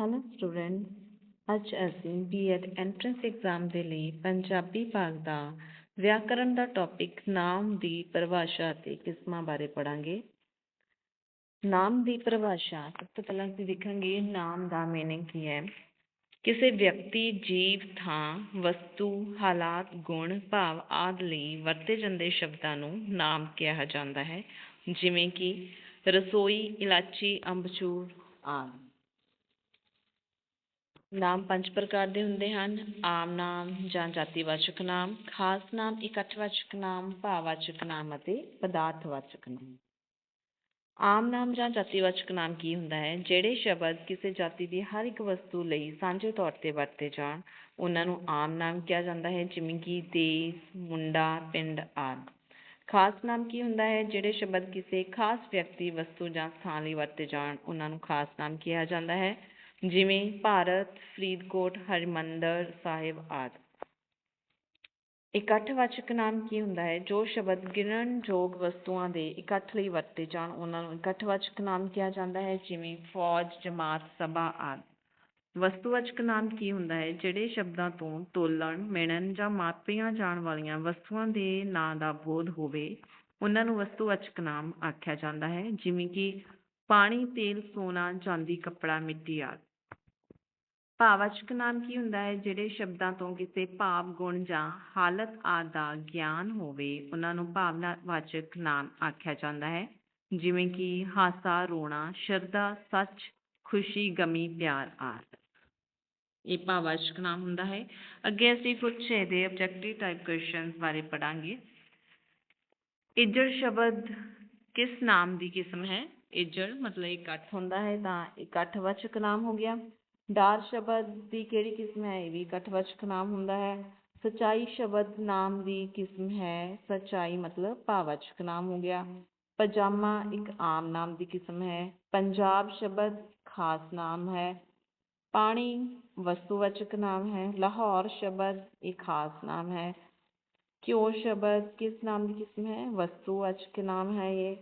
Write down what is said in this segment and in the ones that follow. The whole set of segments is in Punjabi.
ਹੈਲੋ ਸਟੂਡੈਂਟ ਅੱਜ ਅਸੀਂ ਬੀਐਡ ਐਂਟਰੈਂਸ ਐਗਜ਼ਾਮ ਦੇ ਲਈ ਪੰਜਾਬੀ ਭਾਗ ਦਾ ਵਿਆਕਰਨ ਦਾ ਟੌਪਿਕ ਨਾਮ ਦੀ ਪਰਿਭਾਸ਼ਾ ਅਤੇ ਕਿਸਮਾਂ ਬਾਰੇ ਪੜਾਂਗੇ ਨਾਮ ਦੀ ਪਰਿਭਾਸ਼ਾ, ਸਭ ਤੋਂ ਪਹਿਲਾਂ ਅਸੀਂ ਦੇਖਾਂਗੇ ਨਾਮ ਦਾ ਮੀਨਿੰਗ ਕੀ ਹੈ। ਕਿਸੇ ਵਿਅਕਤੀ, ਜੀਵ, ਥਾਂ, ਵਸਤੂ, ਹਾਲਾਤ, ਗੁਣ, ਭਾਵ ਆਦਿ ਲਈ ਵਰਤੇ ਜਾਂਦੇ ਸ਼ਬਦਾਂ ਨੂੰ ਨਾਮ ਕਿਹਾ ਜਾਂਦਾ ਹੈ। ਜਿਵੇਂ ਕਿ ਰਸੋਈ, ਇਲਾਚੀ, ਅੰਬਚੂਰ ਆਦਿ। ਨਾਮ ਪੰਜ ਪ੍ਰਕਾਰ ਦੇ ਹੁੰਦੇ ਹਨ। ਆਮ ਨਾਮ, ਜਾਂ ਜਾਤੀਵਾਚਕ ਨਾਮ, ਖਾਸ ਨਾਮ, ਇਕੱਠਵਾਚਕ ਨਾਮ ਭਾਵਵਾਚਕ ਨਾਮ ਅਤੇ ਪਦਾਰਥਵਾਚਕ ਨਾਮ। ਆਮ ਨਾਮ ਜਾਂ ਜਾਤੀਵਾਚਕ ਨਾਮ ਕੀ ਹੁੰਦਾ ਹੈ? ਜਿਹੜੇ ਸ਼ਬਦ ਕਿਸੇ ਜਾਤੀ ਦੀ ਹਰ ਇੱਕ ਵਸਤੂ ਲਈ ਸਾਂਝੇ ਤੌਰ ਤੇ ਵਰਤੇ ਜਾਣ, ਉਹਨਾਂ ਨੂੰ ਆਮ ਨਾਮ ਕਿਹਾ ਜਾਂਦਾ ਹੈ, ਜਿਵੇਂ ਕਿ ਦੇਸ, ਮੁੰਡਾ, ਪਿੰਡ ਆਦਿ। ਖਾਸ ਨਾਮ ਕੀ ਹੁੰਦਾ ਹੈ? ਜਿਹੜੇ ਸ਼ਬਦ ਕਿਸੇ ਖਾਸ ਵਿਅਕਤੀ, ਵਸਤੂ ਜਾਂ ਸਥਾਨ ਲਈ ਵਰਤੇ ਜਾਣ, ਉਹਨਾਂ ਨੂੰ ਖਾਸ ਨਾਮ ਕਿਹਾ ਜਾਂਦਾ ਹੈ। ਜਿਵੇਂ ਭਾਰਤ, ਫਰੀਦਕੋਟ, ਹਰਿਮੰਦਰ ਸਾਹਿਬ ਆਦਿ। ਇਕੱਠਵਾਚਕ ਨਾਮ ਕੀ ਹੁੰਦਾ ਹੈ? ਜੋ ਸ਼ਬਦ ਗਿਣਨਯੋਗ ਵਸਤੂਆਂ ਦੇ ਇਕੱਠ ਲਈ ਵਰਤੇ ਜਾਣ, ਉਹਨਾਂ ਨੂੰ ਇਕੱਠਵਾਚਕ ਨਾਮ ਕਿਹਾ ਜਾਂਦਾ ਹੈ, ਜਿਵੇਂ ਫੌਜ, ਜਮਾਤ, ਸਭਾ ਆਦਿ। ਵਸਤੂਵਾਚਕ ਨਾਮ ਕੀ ਹੁੰਦਾ ਹੈ? ਜਿਹੜੇ ਸ਼ਬਦਾਂ ਤੋਂ ਤੋਲਣ, ਮਿਣਨ ਜਾਂ ਮਾਪੀਆਂ ਜਾਣ ਵਾਲੀਆਂ ਵਸਤੂਆਂ ਦੇ ਨਾਂ ਦਾ ਬੋਧ ਹੋਵੇ, ਉਹਨਾਂ ਨੂੰ ਵਸਤੂਵਾਚਕ ਨਾਮ ਆਖਿਆ ਜਾਂਦਾ ਹੈ, ਜਿਵੇਂ ਕਿ ਪਾਣੀ, ਤੇਲ, ਸੋਨਾ, ਚਾਂਦੀ, ਕੱਪੜਾ, ਮਿੱਟੀ ਆਦਿ। ਭਾਵਵਾਚਕ ਨਾਮ ਕੀ ਹੁੰਦਾ ਹੈ? ਜਿਹੜੇ ਸ਼ਬਦਾਂ ਤੋਂ ਕਿਸੇ ਭਾਵ, ਗੁਣ ਜਾਂ ਹਾਲਤ ਆਦਿ ਦਾ ਗਿਆਨ ਹੋਵੇ, ਉਹਨਾਂ ਨੂੰ ਭਾਵਨਾਵਾਚਕ ਨਾਮ ਆਖਿਆ ਜਾਂਦਾ ਹੈ। ਜਿਵੇਂ ਕਿ ਹਾਸਾ, ਰੋਣਾ, ਸ਼ਰਧਾ, ਸੱਚ, ਖੁਸ਼ੀ, ਗਮੀ, ਪਿਆਰ ਆਦਿ। ਇਹ ਭਾਵਵਾਚਕ ਨਾਮ ਹੁੰਦਾ ਹੈ। ਅੱਗੇ ਅਸੀਂ ਕੁਝ ਇਹਦੇ ਆਬਜੈਕਟਿਵ ਟਾਈਪ ਕੁਐਸਚਨਸ ਬਾਰੇ ਪੜਾਂਗੇ ਇੱਜੜ ਸ਼ਬਦ ਕਿਸ ਨਾਮ ਦੀ ਕਿਸਮ ਹੈ? ਇੱਜੜ ਮਤਲਬ ਇਕੱਠ ਹੁੰਦਾ ਹੈ ਤਾਂ ਇਕੱਠਵਾਚਕ ਨਾਮ ਹੋ ਗਿਆ ਡਾਰ ਸ਼ਬਦ ਦੀ ਕਿਹੜੀ ਕਿਸਮ ਹੈ ਇਹ ਵੀ ਇਕੱਠਵਾਚਕ ਨਾਮ ਹੁੰਦਾ ਹੈ ਸਚਾਈ ਸ਼ਬਦ ਨਾਮ ਦੀ ਕਿਸਮ ਹੈ ਸਚਾਈ ਮਤਲਬ ਭਾਵਵਾਚਕ ਨਾਮ ਹੋ ਗਿਆ ਪਜਾਮਾ ਇੱਕ ਆਮ ਨਾਮ ਦੀ ਕਿਸਮ ਹੈ ਪੰਜਾਬ ਸ਼ਬਦ ਖਾਸ ਨਾਮ ਹੈ ਪਾਣੀ ਵਸਤੂਵਾਚਕ ਨਾਮ ਹੈ ਲਾਹੌਰ ਸ਼ਬਦ ਇੱਕ ਖਾਸ ਨਾਮ ਹੈ ਘਿਓ ਸ਼ਬਦ ਕਿਸ ਨਾਮ ਦੀ ਕਿਸਮ ਹੈ ਵਸਤੂਵਾਚਕ ਨਾਮ ਹੈ ਇਹ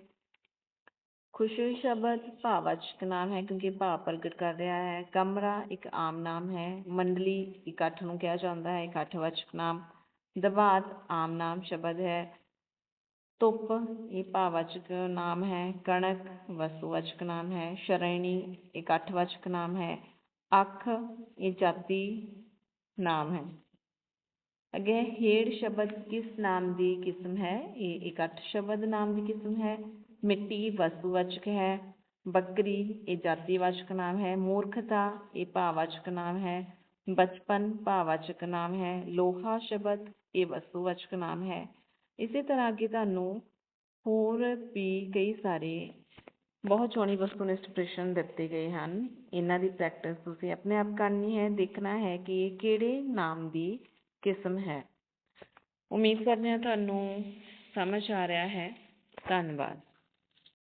ਖੁਸ਼ੀ ਸ਼ਬਦ ਭਾਵਵਾਚਕ ਨਾਮ ਹੈ ਕਿਉਂਕਿ ਭਾਵ ਪ੍ਰਗਟ ਕਰ ਰਿਹਾ ਹੈ ਕਮਰਾ ਇੱਕ ਆਮ ਨਾਮ ਹੈ ਮੰਡਲੀ ਇਕੱਠ ਨੂੰ ਕਿਹਾ ਜਾਂਦਾ ਹੈ ਇਕੱਠਵਾਚਕ ਨਾਮ ਦਬਾਤ ਆਮ ਨਾਮ ਸ਼ਬਦ ਹੈ ਧੁੱਪ ਇਹ ਭਾਵਵਾਚਕ ਨਾਮ ਹੈ ਕਣਕ ਵਸਤੂਵਾਚਕ ਨਾਮ ਹੈ ਸ਼੍ਰੇਣੀ ਇਕੱਠਵਾਚਕ ਨਾਮ ਹੈ ਅੱਖ ਇਹ ਜਾਤੀ ਨਾਮ ਹੈ ਅੱਗੇ ਹੇੜ ਸ਼ਬਦ ਕਿਸ ਨਾਮ ਦੀ ਕਿਸਮ ਹੈ ਇਹ ਇਕੱਠ ਸ਼ਬਦ ਨਾਮ ਦੀ ਕਿਸਮ ਹੈ ਮਿੱਟੀ ਵਸਤੂਵਾਚਕ ਹੈ ਬੱਕਰੀ ਇਹ ਜਾਤੀਵਾਚਕ ਨਾਮ ਹੈ ਮੂਰਖਤਾ ਇਹ ਭਾਵਵਾਚਕ ਨਾਮ ਹੈ ਬਚਪਨ ਭਾਵਵਾਚਕ ਨਾਮ ਹੈ ਲੋਹਾ ਸ਼ਬਦ ਇਹ ਵਸਤੂਵਾਚਕ ਨਾਮ ਹੈ ਇਸੇ ਤਰ੍ਹਾਂ ਅੱਗੇ ਤੁਹਾਨੂੰ ਹੋਰ ਵੀ ਕਈ ਸਾਰੇ ਬਹੁਤ ਸੋਹਣੀ ਵਸਤੂ ਐਕਸਪ੍ਰੈਸ਼ਨ ਦਿੱਤੇ ਗਏ ਹਨ ਇਹਨਾਂ ਦੀ ਪ੍ਰੈਕਟਿਸ ਤੁਸੀਂ ਆਪਣੇ ਆਪ ਕਰਨੀ ਹੈ ਦੇਖਣਾ ਹੈ ਕਿ ਇਹ ਕਿਹੜੇ ਨਾਮ ਦੀ ਕਿਸਮ ਹੈ ਉਮੀਦ ਕਰਦੇ ਹਾਂ ਤੁਹਾਨੂੰ ਸਮਝ ਆ ਰਿਹਾ ਹੈ ਧੰਨਵਾਦ